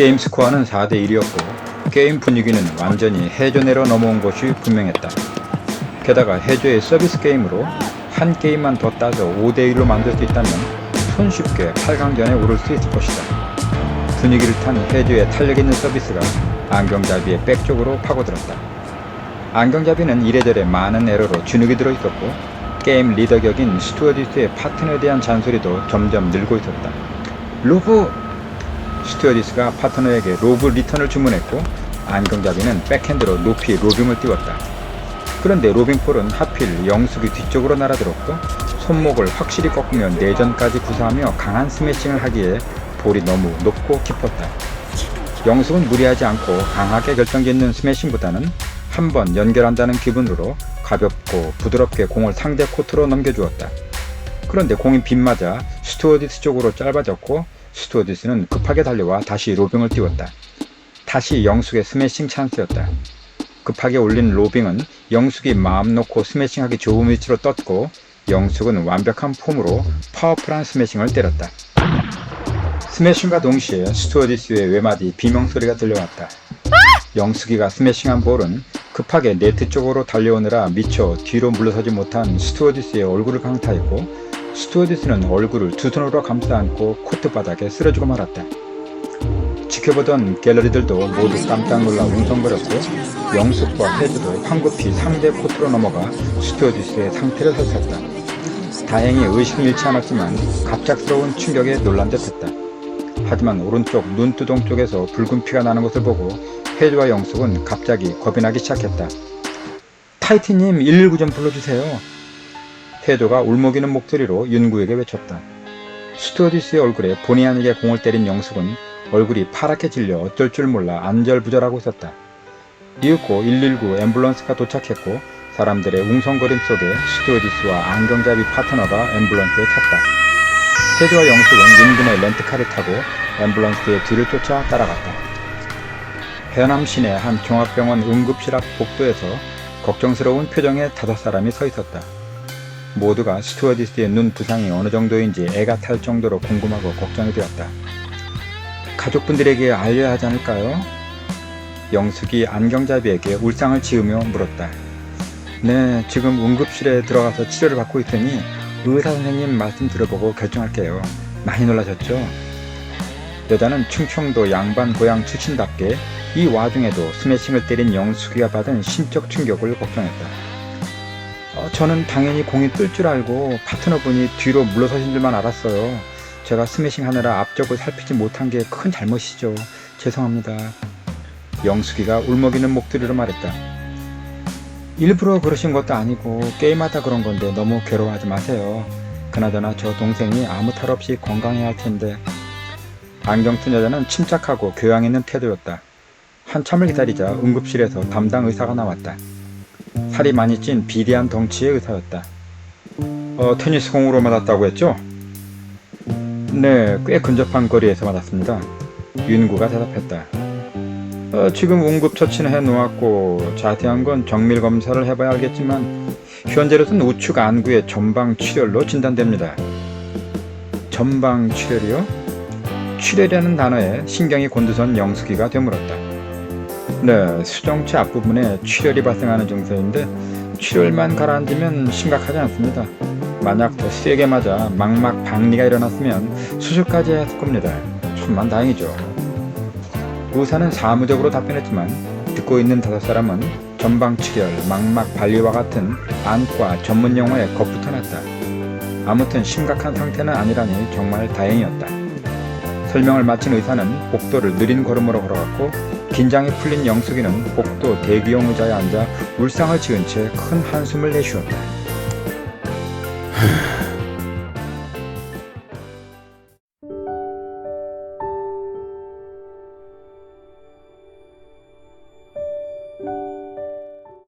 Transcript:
게임 스코어는 4대 1이었고 게임 분위기는 완전히 해저내로 넘어온 것이 분명했다. 게다가 해저의 서비스 게임으로 한 게임만 더 따서 5대 1로 만들 수 있다면 손쉽게 8강전에 오를 수 있을 것이다. 분위기를 탄 해저의 탄력 있는 서비스가 안경잡이의 백 쪽으로 파고들었다. 안경잡이는 이래저래 많은 에러로 주눅이 들어 있었고 게임 리더 격인 스튜어디스의 파트너에 대한 잔소리도 점점 늘고 있었다. 로브! 스튜어디스가 파트너에게 로브 리턴을 주문했고 안경잡이는 백핸드로 높이 로빙을 띄웠다. 그런데 로빙폴은 하필 영숙이 뒤쪽으로 날아들었고 손목을 확실히 꺾으며 내전까지 구사하며 강한 스매싱을 하기에 볼이 너무 높고 깊었다. 영숙은 무리하지 않고 강하게 결정짓는 스매싱보다는 한 번 연결한다는 기분으로 가볍고 부드럽게 공을 상대 코트로 넘겨주었다. 그런데 공이 빗맞아 스튜어디스 쪽으로 짧아졌고 스튜어디스는 급하게 달려와 다시 로빙을 띄웠다. 다시 영숙의 스매싱 찬스였다. 급하게 올린 로빙은 영숙이 마음 놓고 스매싱하기 좋은 위치로 떴고 영숙은 완벽한 폼으로 파워풀한 스매싱을 때렸다. 스매싱과 동시에 스튜어디스의 외마디 비명소리가 들려왔다. 영숙이가 스매싱한 볼은 급하게 네트 쪽으로 달려오느라 미처 뒤로 물러서지 못한 스튜어디스의 얼굴을 강타했고 스튜어디스는 얼굴을 두 손으로 감싸 안고 코트 바닥에 쓰러지고 말았다. 지켜보던 갤러리들도 모두 깜짝 놀라 웅성거렸고 영숙과 헤드도 황급히 상대 코트로 넘어가 스튜어디스의 상태를 살폈다. 다행히 의식은 잃지 않았지만 갑작스러운 충격에 놀란 듯했다. 하지만 오른쪽 눈두동 쪽에서 붉은 피가 나는 것을 보고 헤드와 영숙은 갑자기 겁이 나기 시작했다. 타이티님 119 좀 불러주세요. 헤드가 울먹이는 목소리로 윤구에게 외쳤다. 스튜어디스의 얼굴에 본의 아니게 공을 때린 영숙은 얼굴이 파랗게 질려 어쩔 줄 몰라 안절부절하고 있었다. 이윽고 119 앰뷸런스가 도착했고 사람들의 웅성거림 속에 스튜어디스와 안경잡이 파트너가 앰뷸런스에 찼다. 헤드와 영숙은 윤군의 렌트카를 타고 앰뷸런스의 뒤를 쫓아 따라갔다. 해남 시내 한 종합병원 응급실 앞 복도에서 걱정스러운 표정의 다섯 사람이 서 있었다. 모두가 스튜어디스의 눈 부상이 어느 정도인지 애가 탈 정도로 궁금하고 걱정이 되었다. 가족분들에게 알려야 하지 않을까요? 영숙이 안경잡이에게 울상을 지으며 물었다. 네, 지금 응급실에 들어가서 치료를 받고 있으니 의사 선생님 말씀 들어보고 결정할게요. 많이 놀라셨죠? 여자는 충청도 양반 고향 출신답게 이 와중에도 스매싱을 때린 영숙이가 받은 심적 충격을 걱정했다. 어, 저는 당연히 공이 뜰 줄 알고 파트너분이 뒤로 물러서신 줄만 알았어요. 제가 스매싱 하느라 앞쪽을 살피지 못한 게 큰 잘못이죠. 죄송합니다. 영숙이가 울먹이는 목소리로 말했다. 일부러 그러신 것도 아니고 게임하다 그런 건데 너무 괴로워하지 마세요. 그나저나 저 동생이 아무 탈 없이 건강해야 할 텐데. 안경 쓴 여자는 침착하고 교양 있는 태도였다. 한참을 기다리자 응급실에서 담당 의사가 나왔다. 살이 많이 찐 비대한 덩치의 의사였다. 어, 테니스 공으로 맞았다고 했죠? 네, 꽤 근접한 거리에서 맞았습니다. 윤구가 대답했다. 어, 지금 응급 처치는 해놓았고 자세한 건 정밀 검사를 해봐야 알겠지만 현재로서는 우측 안구의 전방 출혈로 진단됩니다. 전방 출혈이요? 출혈이라는 단어에 신경이 곤두선 영숙이가 되물었다. 네, 수정체 앞부분에 출혈이 발생하는 증세인데 출혈만 가라앉으면 심각하지 않습니다. 만약 더 세게 맞아 망막 박리가 일어났으면 수술까지 했을 겁니다. 천만 다행이죠. 의사는 사무적으로 답변했지만 듣고 있는 다섯 사람은 전방 출혈, 망막 발리와 같은 안과 전문 용어에 겁부터 났다. 아무튼 심각한 상태는 아니라니 정말 다행이었다. 설명을 마친 의사는 복도를 느린 걸음으로 걸어갔고 긴장이 풀린 영숙이는 복도 대기용 의자에 앉아 울상을 지은 채 큰 한숨을 내쉬었다.